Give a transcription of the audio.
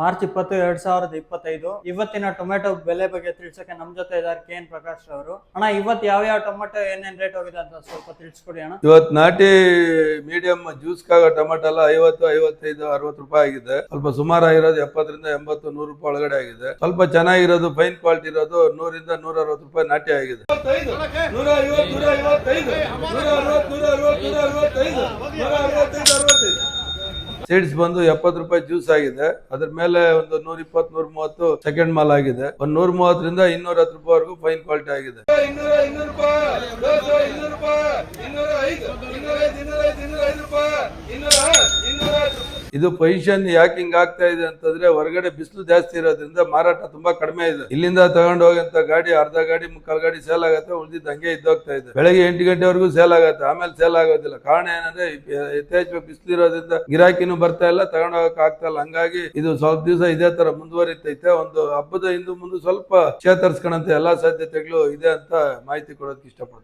March ಇಪ್ಪತ್ತು, ಎರಡ್ ಸಾವಿರದ ಇಪ್ಪತ್ತೈದು. ಇವತ್ತಿನ ಟೊಮೆಟೊ ಬೆಲೆ ಬಗ್ಗೆ ತಿಳಿಸಕ್ಕೆ ನಮ್ ಜೊತೆ ಇದ್ದಾರೆ ಕೆ ಎನ್ ಪ್ರಕಾಶ್ ಅವರು ಅಣ್ಣ, ಇವತ್ತು ಯಾವ ಯಾವ ಟೊಮೆಟೊ ಏನೇನ್ ರೇಟ್ ಹೋಗಿದೆ ಅಂತ ಸ್ವಲ್ಪ ತಿಳಿಸ್ಕೊಡಿ ಅಣ್ಣ. ಇವತ್ತು ನಾಟಿ ಮೀಡಿಯಂ ಜ್ಯೂಸ್ ಕಾಗ ಟೊಮೆಟೊ ಎಲ್ಲ ಐವತ್ತು, ಐವತ್ತೈದು, ಅರವತ್ತು ರೂಪಾಯಿ ಆಗಿದೆ. ಸ್ವಲ್ಪ ಸುಮಾರು ಆಗಿರೋದು ಎಪ್ಪತ್ತರಿಂದ ಎಂಬತ್ತು, ನೂರು ರೂಪಾಯಿ ಒಳಗಡೆ ಆಗಿದೆ. ಸ್ವಲ್ಪ ಚೆನ್ನಾಗಿರೋದು ಫೈನ್ ಕ್ವಾಲಿಟಿ ಇರೋದು ನೂರಿಂದ ನೂರ ಅರವತ್ತು ರೂಪಾಯಿ ನಾಟಿ ಆಗಿದೆ. ನೂರ ಐವತ್ತು ನೂರ ಐವತ್ತೈದು ಸೀಡ್ಸ್ ಬಂದು ಎಪ್ಪತ್ತು ರೂಪಾಯಿ ಜ್ಯೂಸ್ ಆಗಿದೆ. ಅದ್ರ ಮೇಲೆ ಒಂದು ನೂರ ಇಪ್ಪತ್ತು, ನೂರ ಮೂವತ್ತು ಸೆಕೆಂಡ್ ಮಾಲ್ ಆಗಿದೆ. ಒಂದ್ ನೂರ ಮೂವತ್ತರಿಂದ ಇನ್ನೂರ ಹತ್ತು ರೂಪಾಯಿವರೆಗೂ ಫೈನ್ ಕ್ವಾಲಿಟಿ ಆಗಿದೆ ಇನ್ನೂರ ಇನ್ನೂರು ರೂಪಾಯಿ ದೋಸೆ ಇನ್ನೂರು ರೂಪಾಯಿ ಇನ್ನೂರ ಐದು ಇನ್ನೂರ ಐದು ಇನ್ನೂರ ಐದು ಇನ್ನೂರ ಐದು ರೂಪಾಯಿ ಇನ್ನೂರ ಇನ್ನೂರ ಇದು ಪೊಸಿಷನ್ ಯಾಕೆ ಹಿಂಗ್ ಆಗ್ತಾ ಇದೆ ಅಂತಂದ್ರೆ ಹೊರಗಡೆ ಬಿಸಿಲು ಜಾಸ್ತಿ ಇರೋದ್ರಿಂದ ಮಾರಾಟ ತುಂಬಾ ಕಡಿಮೆ ಇದೆ. ಇಲ್ಲಿಂದ ತಗೊಂಡು ಹೋಗಂತ ಗಾಡಿ, ಅರ್ಧ ಗಾಡಿ, ಮುಕ್ಕಾಲ್ ಗಾಡಿ ಸೇಲ್ ಆಗತ್ತೆ ಉಳಿದಿದ್ದ ಹಂಗೆ ಇದ್ದೋಗ್ತಾ ಇದೆ. ಬೆಳಗ್ಗೆ ಎಂಟು ಗಂಟೆವರೆಗೂ ಸೇಲ್ ಆಗತ್ತೆ, ಆಮೇಲೆ ಸೇಲ್ ಆಗೋದಿಲ್ಲ. ಕಾರಣ ಏನಂದ್ರೆ ಯಥೇಚ್ಛ ಬಿಸಿಲು ಇರೋದ್ರಿಂದ ಗಿರಾಕಿನೂ ಬರ್ತಾ ಇಲ್ಲ, ತಗೊಂಡು ಹೋಗಕ್ ಆಗ್ತಾ ಇಲ್ಲ. ಹಂಗಾಗಿ ಇದು ಸ್ವಲ್ಪ ದಿವಸ ಇದೇ ತರ ಮುಂದುವರಿತೈತೆ. ಒಂದು ಹಬ್ಬದ ಹಿಂದೂ ಮುಂದೆ ಸ್ವಲ್ಪ ಚೇತರಿಸ್ಕೊಳಂತ ಎಲ್ಲಾ ಸಾಧ್ಯತೆಗಳು ಇದೆ ಅಂತ ಮಾಹಿತಿ ಕೊಡೋದಕ್ಕೆ ಇಷ್ಟಪಡ್ತೀನಿ.